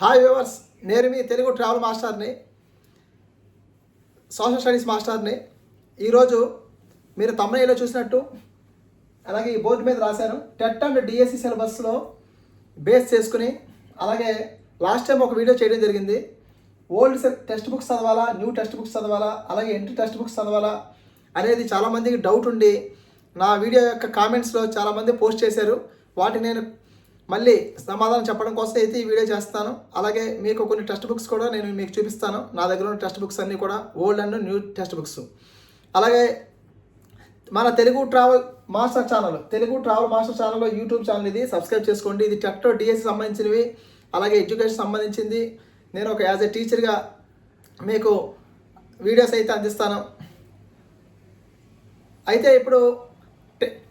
Hi viewers నేను మీ Telugu travel మాస్టర్ని సోషల్ స్టడీస్ మాస్టర్ని ఈరోజు మీరు తమిళలో చూసినట్టు అలాగే ఈ బోర్డు మీద రాశాను. టెట్ అండ్ డిఎస్సి సిలబస్లో బేస్ చేసుకుని అలాగే లాస్ట్ టైం ఒక వీడియో చేయడం జరిగింది. ఓల్డ్ టెక్స్ట్ బుక్స్ చదవాలా న్యూ టెక్స్ట్ బుక్స్ చదవాలా అలాగే ఎంట్రీ టెక్స్ట్ బుక్స్ చదవాలా అనేది చాలామందికి డౌట్ ఉండి నా వీడియో యొక్క కామెంట్స్లో చాలామంది పోస్ట్ చేశారు. వాటిని నేను మళ్ళీ సమాధానం చెప్పడం కోసం అయితే ఈ వీడియో చేస్తాను. అలాగే మీకు కొన్ని టెక్స్ట్ బుక్స్ కూడా నేను మీకు చూపిస్తాను. నా దగ్గర ఉన్న టెక్స్ట్ బుక్స్ అన్నీ కూడా old and new text books. అలాగే మన Telugu travel master channel Telugu travel master ఛానల్లో యూట్యూబ్ ఛానల్ ఇది. సబ్స్క్రైబ్ చేసుకోండి. ఇది టెట్ డిఎస్సి సంబంధించినవి. అలాగే ఎడ్యుకేషన్ సంబంధించింది. నేను ఒక యాజ్ ఎ టీచర్గా మీకు వీడియోస్ అయితే అందిస్తాను. అయితే ఇప్పుడు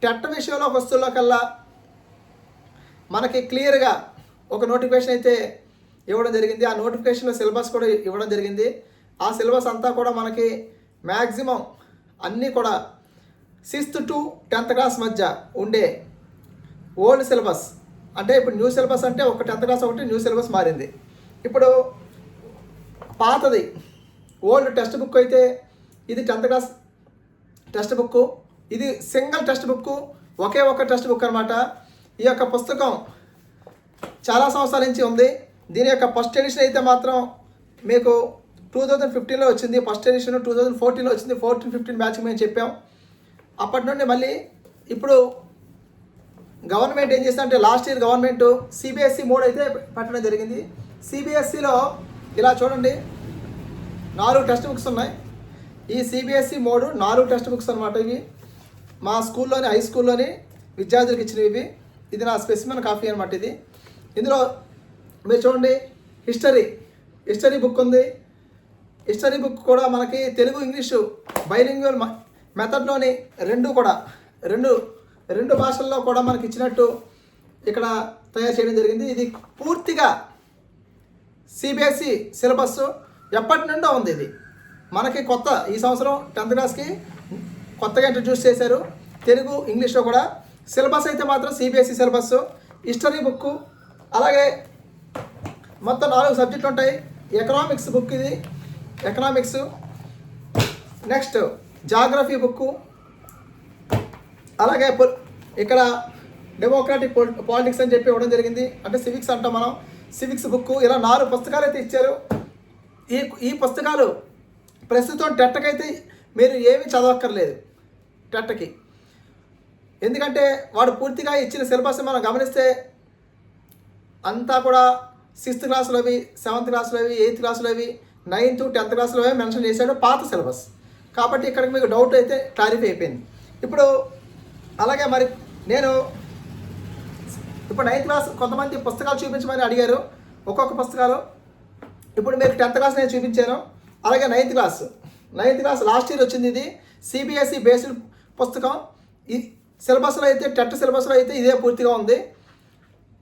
టెట్ విషయంలో వస్తువుల్లో కల్లా మనకి క్లియర్గా ఒక నోటిఫికేషన్ అయితే ఇవ్వడం జరిగింది. ఆ నోటిఫికేషన్లో సిలబస్ కూడా ఇవ్వడం జరిగింది. ఆ సిలబస్ అంతా కూడా మనకి మ్యాక్సిమం అన్నీ కూడా సిక్స్త్ టు టెన్త్ క్లాస్ మధ్య ఉండే ఓల్డ్ సిలబస్. అంటే ఇప్పుడు న్యూ సిలబస్ అంటే ఒక టెన్త్ క్లాస్ ఒకటి న్యూ సిలబస్ మారింది. ఇప్పుడు పాతది. ఓల్డ్ టెక్స్ట్ బుక్ అయితే ఇది టెన్త్ క్లాస్ టెక్స్ట్ బుక్ ఇది సింగిల్ టెక్స్ట్ బుక్ ఒకే ఒక టెక్స్ట్ బుక్ అనమాట ఈ యొక్క పుస్తకం చాలా సంవత్సరాల నుంచి ఉంది. దీని యొక్క ఫస్ట్ ఎడిషన్ అయితే మాత్రం మీకు టూ థౌజండ్ ఫిఫ్టీన్లో వచ్చింది. ఫస్ట్ ఎడిషన్ టూ థౌజండ్ ఫోర్టీన్లో వచ్చింది. ఫోర్టీన్ ఫిఫ్టీన్ బ్యాచ్ మేము చెప్పాం. అప్పటి నుండి మళ్ళీ ఇప్పుడు గవర్నమెంట్ ఏం చేస్తుందంటే last year government CBSE mode అయితే పెట్టడం జరిగింది. సిబిఎస్ఈలో ఇలా చూడండి. నాలుగు టెక్స్ట్ బుక్స్ ఉన్నాయి. ఈ సిబిఎస్ఈ మోడ్ నాలుగు టెక్స్ట్ బుక్స్ అనమాట ఇవి. మా స్కూల్లోని హై స్కూల్లోని విద్యార్థులకు ఇచ్చినవి ఇవి. ఇది నా స్పెసిమెన్ కాఫీ అనమాట ఇది. ఇందులో మీరు చూడండి హిస్టరీ. హిస్టరీ బుక్ ఉంది. హిస్టరీ బుక్ కూడా మనకి తెలుగు ఇంగ్లీషు బైలింగ్వల్ మెథడ్లోని రెండు కూడా రెండు రెండు భాషల్లో కూడా మనకి ఇచ్చినట్టు ఇక్కడ తయారు చేయడం జరిగింది. ఇది పూర్తిగా సిబిఎస్ఈ సిలబస్ ఎప్పటి నుండో ఉంది ఇది. మనకి కొత్త ఈ సంవత్సరం టెన్త్ క్లాస్కి కొత్తగా ఇంట్రడ్యూస్ చేశారు. తెలుగు ఇంగ్లీష్లో కూడా సిలబస్ అయితే మాత్రం సిబిఎస్ఈ సిలబస్ హిస్టరీ బుక్ అలాగే మొత్తం నాలుగు సబ్జెక్టులు ఉంటాయి. ఎకనామిక్స్ బుక్ ఇది. ఎకనామిక్స్ నెక్స్ట్ జాగ్రఫీ బుక్ అలాగే ఇక్కడ డెమోక్రాటిక్ పాలిటిక్స్ అని చెప్పి ఇవ్వడం జరిగింది. అంటే సివిక్స్ అంటాం మనం. సివిక్స్ బుక్ ఇలా నాలుగు పుస్తకాలు అయితే ఇచ్చారు. ఈ ఈ పుస్తకాలు ప్రస్తుతం టెట్టకైతే మీరు ఏమీ చదవక్కర్లేదు. టెట్టకి ఎందుకంటే వాడు పూర్తిగా ఇచ్చిన సిలబస్ మనం గమనిస్తే అంతా కూడా సిక్స్త్ క్లాసులోవి సెవెంత్ క్లాసులోవి ఎయిత్ క్లాసులోవి నైన్త్ టెన్త్ క్లాసులోవే మెన్షన్ చేశాడు పాత సిలబస్. కాబట్టి ఇక్కడ మీకు డౌట్ అయితే క్లారిఫై అయిపోయింది. ఇప్పుడు అలాగే మరి నేను ఇప్పుడు నైన్త్ క్లాస్ కొంతమంది పుస్తకాలు చూపించమని అడిగారు. ఒక్కొక్క పుస్తకాలు. ఇప్పుడు మీరు టెన్త్ క్లాస్ నేను చూపించాను. అలాగే ninth class. Ninth class last year వచ్చింది ఇది. సిబిఎస్ఈ బేస్డ్ పుస్తకం. సిలబస్లో అయితే టెట్ సిలబస్లో అయితే ఇదే పూర్తిగా ఉంది.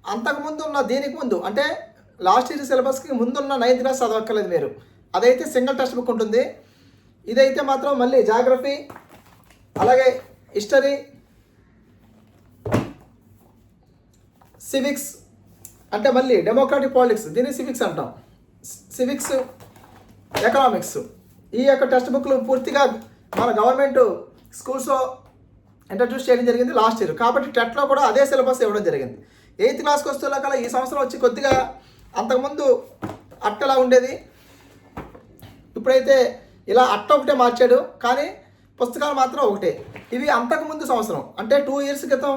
అంతకుముందు ఉన్న దీనికి ముందు అంటే లాస్ట్ ఇయర్ సిలబస్కి ముందున్న నైన్త్ క్లాస్ చదవక్కర్లేదు మీరు. అదైతే సింగిల్ టెక్స్ట్ బుక్ ఉంటుంది. ఇదైతే మాత్రం మళ్ళీ జాగ్రఫీ అలాగే హిస్టరీ సివిక్స్ అంటే మళ్ళీ డెమోక్రాటిక్ పాలిటిక్స్ దీన్ని సివిక్స్ అంటాం. Civics economics. ఈ యొక్క టెక్స్ట్ బుక్లు పూర్తిగా మన గవర్నమెంట్ స్కూల్స్లో ఇంట్రడ్యూస్ చేయడం జరిగింది లాస్ట్ ఇయర్ కాబట్టి టెట్లో కూడా అదే సిలబస్ ఇవ్వడం జరిగింది. ఎయిత్ క్లాస్కి వస్తున్న కల్లా ఈ సంవత్సరం వచ్చి కొద్దిగా అంతకుముందు అట్టలా ఉండేది. ఇప్పుడైతే ఇలా అట్ట ఒకటే మార్చాడు కానీ పుస్తకాలు మాత్రం ఒకటే. ఇవి అంతకుముందు సంవత్సరం. అంటే టూ ఇయర్స్ క్రితం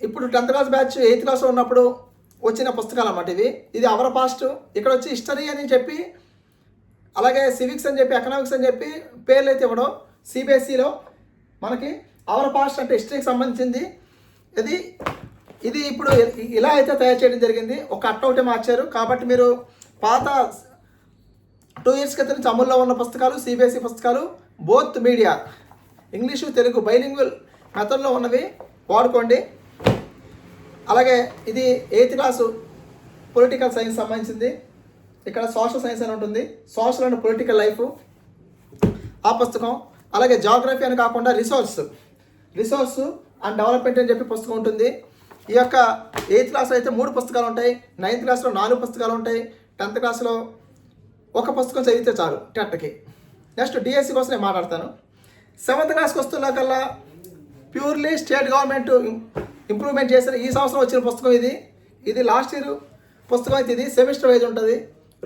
ఇప్పుడు టెన్త్ క్లాస్ బ్యాచ్ ఎయిత్ క్లాస్లో ఉన్నప్పుడు వచ్చిన పుస్తకాలు అన్నమాట ఇవి. ఇది అవర్ పాస్ట్ ఇక్కడ వచ్చి హిస్టరీ అని చెప్పి అలాగే సివిక్స్ అని చెప్పి ఎకనామిక్స్ అని చెప్పి పేర్లు అయితే ఇవ్వడం. సిబిఎస్ఈలో మనకి అవర్ పాస్ట్ అంటే హిస్టరీకి సంబంధించింది. ఇది ఇది ఇప్పుడు ఇలా అయితే తయారు చేయడం జరిగింది. ఒక అట్ట ఒకటి మార్చారు. కాబట్టి మీరు పాత టూ ఇయర్స్ క్రితం నుంచి అమల్లో ఉన్న పుస్తకాలు సిబిఎస్ఈ పుస్తకాలు both media English Telugu bilingual మెథడ్లో ఉన్నవి వాడుకోండి. అలాగే ఇది ఎయిత్ క్లాసు పొలిటికల్ సైన్స్ సంబంధించింది. ఇక్కడ సోషల్ సైన్స్ అని ఉంటుంది. సోషల్ అండ్ పొలిటికల్ లైఫ్ ఆ పుస్తకం. అలాగే జాగ్రఫీ అని కాకుండా రిసోర్స్ రిసోర్స్ అండ్ డెవలప్మెంట్ అని చెప్పి పుస్తకం ఉంటుంది. ఈ యొక్క ఎయిత్ క్లాస్లో అయితే మూడు పుస్తకాలు ఉంటాయి. నైన్త్ క్లాస్లో నాలుగు పుస్తకాలు ఉంటాయి. టెన్త్ క్లాస్లో ఒక పుస్తకం చదివితే చాలు టెట్కి. నెక్స్ట్ డిఎస్సి కోసం నేను మాట్లాడతాను. సెవెంత్ క్లాస్కి వస్తున్నా కల్లా ప్యూర్లీ స్టేట్ గవర్నమెంట్ ఇంప్రూవ్మెంట్ చేసిన ఈ సంవత్సరం వచ్చిన పుస్తకం ఇది. ఇది లాస్ట్ ఇయర్ పుస్తకం అయితే ఇది సెమిస్టర్ వైజ్ ఉంటుంది.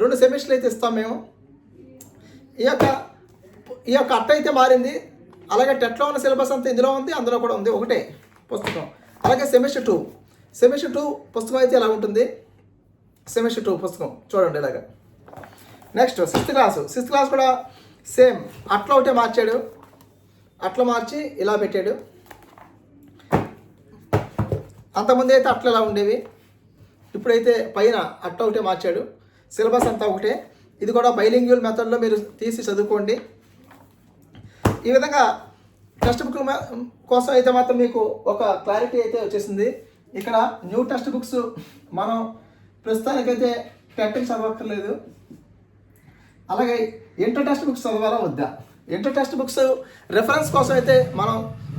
రెండు సెమిస్టర్లు అయితే ఇస్తాం మేము. ఈ యొక్క ఈ యొక్క అట్ట అయితే మారింది. అలాగే టెట్లో ఉన్న సిలబస్ అంతా ఇందులో ఉంది అందులో కూడా ఉంది ఒకటే పుస్తకం. అలాగే సెమిస్టర్ టూ. సెమిస్టర్ టూ పుస్తకం అయితే ఎలా ఉంటుంది? సెమిస్టర్ టూ పుస్తకం. చూడండి ఇలాగా. Next sixth class sixth class కూడా సేమ్ అట్లా ఒకటే మార్చాడు. అట్లా మార్చి ఇలా పెట్టాడు. అంతకుముందు అయితే అట్లా ఇలా ఉండేవి? ఇప్పుడైతే పైన అట్లా ఒకటే మార్చాడు. సిలబస్ అంతా ఒకటే. ఇది కూడా బైలింగ్యూల్ మెథడ్లో మీరు తీసి చదువుకోండి. ఈ విధంగా టెక్స్ట్ బుక్ కోసం అయితే మాత్రం మీకు ఒక క్లారిటీ అయితే వచ్చేసింది. ఇక్కడ న్యూ టెక్స్ట్ బుక్స్ మనం ప్రస్తుతానికైతే టెక్టింగ్ చదవక్కర్లేదు. అలాగే ఇంటర్ టెక్స్ట్ బుక్స్ చదవాలా వద్దా? ఇంటర్ టెక్స్ట్ బుక్స్ రిఫరెన్స్ కోసం అయితే మనం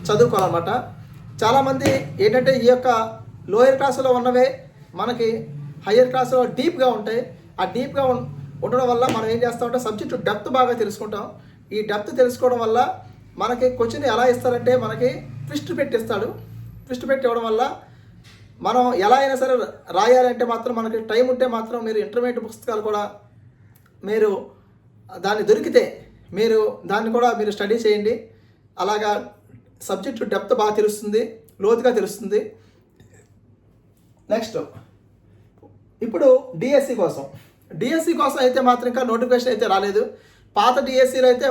చదువుకోవాలన్నమాట. చాలామంది ఏంటంటే ఈ యొక్క లోయర్ క్లాసులో ఉన్నవే మనకి హయ్యర్ క్లాసులో డీప్గా ఉంటాయి. ఆ డీప్గా ఉండడం వల్ల మనం ఏం చేస్తామంటే సబ్జెక్టు డెప్త్ బాగా తెలుసుకుంటాం. ఈ డెప్త్ తెలుసుకోవడం వల్ల మనకి క్వశ్చన్ ఎలా ఇస్తారంటే మనకి ట్విస్ట్ పెట్టిస్తాడు. ట్విస్ట్ పెట్టి ఇవ్వడం వల్ల మనం ఎలా అయినా సరే రాయాలంటే మాత్రం మనకి టైం ఉంటే మాత్రం మీరు ఇంటర్మీడియట్ పుస్తకాలు కూడా మీరు దాన్ని దొరికితే మీరు దాన్ని కూడా మీరు స్టడీ చేయండి. అలాగా సబ్జెక్టు డెప్త్ బాగా తెలుస్తుంది లోతుగా తెలుస్తుంది. నెక్స్ట్ ఇప్పుడు డిఎస్సి కోసం. డిఎస్సి కోసం అయితే మాత్రం ఇంకా నోటిఫికేషన్ అయితే రాలేదు. పాత డిఎస్సిలో అయితే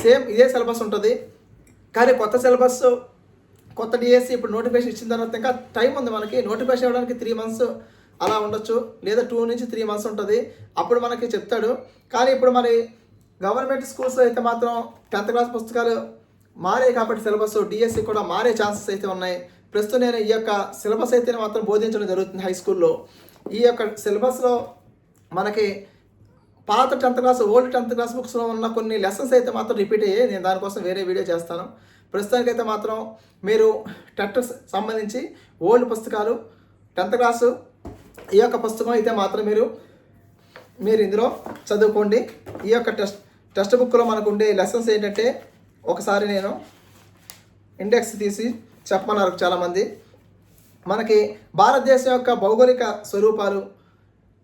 సేమ్ ఇదే సిలబస్ ఉంటుంది. కానీ కొత్త సిలబస్ కొత్త డిఎస్సి ఇప్పుడు నోటిఫికేషన్ ఇచ్చిన తర్వాత ఇంకా టైం ఉంది మనకి. నోటిఫికేషన్ ఇవ్వడానికి త్రీ మంత్స్ అలా ఉండొచ్చు. లేదా టూ నుంచి త్రీ మంత్స్ ఉంటుంది. అప్పుడు మనకి చెప్తాడు. కానీ ఇప్పుడు మరి గవర్నమెంట్ స్కూల్స్లో అయితే మాత్రం టెన్త్ క్లాస్ పుస్తకాలు మారే కాబట్టి సిలబస్ డిఎస్సి కూడా మారే ఛాన్సెస్ అయితే ఉన్నాయి. ప్రస్తుతం నేను ఈ యొక్క సిలబస్ అయితే మాత్రం బోధించడం జరుగుతుంది హై స్కూల్లో. ఈ యొక్క సిలబస్లో మనకి పాత tenth class old tenth class బుక్స్లో ఉన్న కొన్ని లెసన్స్ అయితే మాత్రం రిపీట్ అయ్యాయి. నేను దానికోసం వేరే వీడియో చేస్తాను. ప్రస్తుతానికైతే మాత్రం మీరు టెట్ సంబంధించి ఓల్డ్ పుస్తకాలు టెన్త్ క్లాసు ఈ యొక్క పుస్తకం అయితే మాత్రం మీరు మీరు ఇందులో చదువుకోండి. ఈ యొక్క టెస్ట్ టెక్స్ట్ బుక్లో మనకు ఉండే లెసన్స్ ఏంటంటే ఒకసారి నేను ఇండెక్స్ తీసి చెప్పమన్నారు చాలామంది. మనకి భారతదేశం యొక్క భౌగోళిక స్వరూపాలు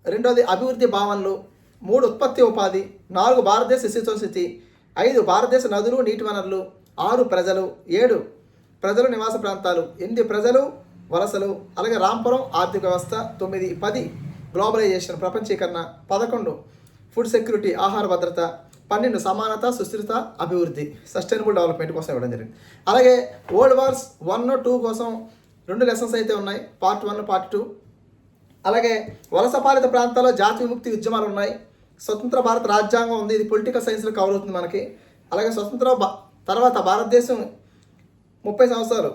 రెండోది అభివృద్ధి భావనలు మూడు ఉత్పత్తి ఉపాధి నాలుగు భారతదేశ శిశుత్వ స్థితి ఐదు భారతదేశ నదులు నీటి వనరులు ఆరు ప్రజలు ఏడు ప్రజలు నివాస ప్రాంతాలు ఎనిమిది ప్రజలు వలసలు అలాగే రాంపురం ఆర్థిక వ్యవస్థ తొమ్మిది పది గ్లోబలైజేషన్ ప్రపంచీకరణ పదకొండు ఫుడ్ సెక్యూరిటీ ఆహార భద్రత పన్నెండు సమానత సుస్థిరత అభివృద్ధి సస్టైనబుల్ డెవలప్మెంట్ కోసం ఇవ్వడం జరిగింది. అలాగే ఓల్డ్ వార్స్ వన్ టూ కోసం రెండు లెసన్స్ అయితే ఉన్నాయి పార్ట్ వన్ పార్ట్ టూ. అలాగే వలసపాలిత ప్రాంతాల్లో జాతి విముక్తి ఉద్యమాలు ఉన్నాయి. స్వతంత్ర భారత రాజ్యాంగం ఉంది ఇది పొలిటికల్ సైన్స్లో కవర్ అవుతుంది మనకి. అలాగే స్వతంత్ర భా- తర్వాత భారతదేశం ముప్పై సంవత్సరాలు.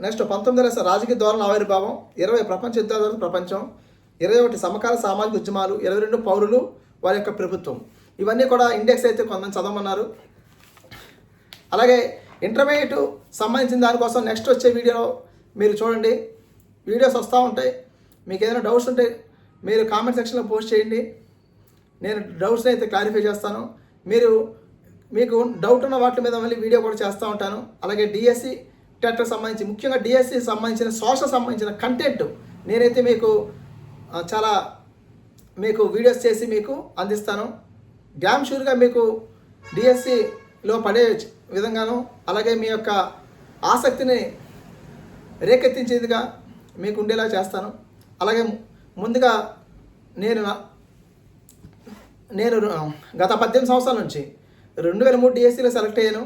నెక్స్ట్ పంతొమ్మిది లక్షల రాజకీయ ధోరణ ఆవిర్భావం ఇరవై ప్రపంచ యుద్ధాల ప్రపంచం ఇరవై ఒకటి సమకాల సామాజిక ఉద్యమాలు ఇరవై రెండు పౌరులు వారి యొక్క ప్రభుత్వం. ఇవన్నీ కూడా ఇండెక్స్ అయితే కొంతమంది చదవమన్నారు. అలాగే ఇంటర్మీడియట్ సంబంధించిన దానికోసం నెక్స్ట్ వచ్చే వీడియో మీరు చూడండి. వీడియోస్ వస్తూ ఉంటాయి. మీకు ఏదైనా డౌట్స్ ఉంటే మీరు కామెంట్ సెక్షన్లో పోస్ట్ చేయండి. నేను డౌట్స్ని అయితే క్లారిఫై చేస్తాను. మీరు మీకు డౌట్ ఉన్న వాటి మీద మళ్ళీ వీడియో కూడా చేస్తూ ఉంటాను. అలాగే డిఎస్సి టెట్కి సంబంధించి ముఖ్యంగా డిఎస్సి సంబంధించిన సోషల్ సంబంధించిన కంటెంట్ నేనైతే మీకు చాలా మీకు వీడియోస్ చేసి మీకు అందిస్తాను. డ్యామ్ షూర్గా మీకు డిఎస్సిలో పడే విధంగాను అలాగే మీ యొక్క ఆసక్తిని రేకెత్తించేదిగా మీకు ఉండేలా చేస్తాను. అలాగే ముందుగా నేను నేను గత పద్దెనిమిది సంవత్సరాల నుంచి రెండు వేల మూడు డిఎస్సీలో సెలెక్ట్ అయ్యాను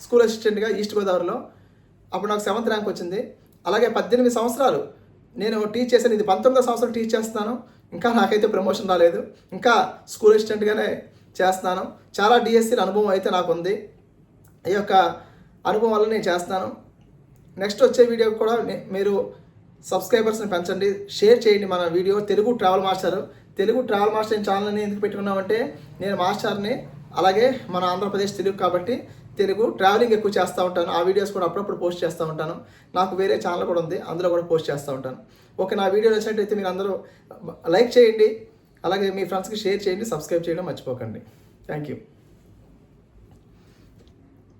స్కూల్ అసిస్టెంట్గా ఈస్ట్ గోదావరిలో. అప్పుడు నాకు సెవెంత్ ర్యాంక్ వచ్చింది. అలాగే పద్దెనిమిది సంవత్సరాలు నేను టీచ్ చేశాను. ఇది పంతొమ్మిదో సంవత్సరం టీచ్ చేస్తున్నాను. ఇంకా నాకైతే ప్రమోషన్ రాలేదు. ఇంకా స్కూల్ అసిస్టెంట్గానే చేస్తున్నాను. చాలా డిఎస్సీల అనుభవం అయితే నాకు ఉంది ఈ యొక్క అనుభవం వల్ల నేను చేస్తున్నాను. నెక్స్ట్ వచ్చే వీడియో కూడా మీరు సబ్స్క్రైబర్స్ని పెంచండి. షేర్ చేయండి మన video. Telugu travel master Telugu travel master ఛానల్ని ఎందుకు పెట్టుకున్నామంటే నేను మాస్టర్ని అలాగే మన ఆంధ్రప్రదేశ్ తెలుగు కాబట్టి తెలుగు ట్రావెలింగ్ ఎక్కువ చేస్తూ ఉంటాను. ఆ వీడియోస్ కూడా అప్పుడప్పుడు పోస్ట్ చేస్తూ ఉంటాను. నాకు వేరే ఛానల్ కూడా ఉంది అందులో కూడా పోస్ట్ చేస్తూ ఉంటాను. ఓకే నా వీడియో నచ్చినట్టయితే మీరు అందరూ లైక్ చేయండి. అలాగే మీ ఫ్రెండ్స్కి షేర్ చేయండి సబ్స్క్రైబ్ చేయడం మర్చిపోకండి. Thank you.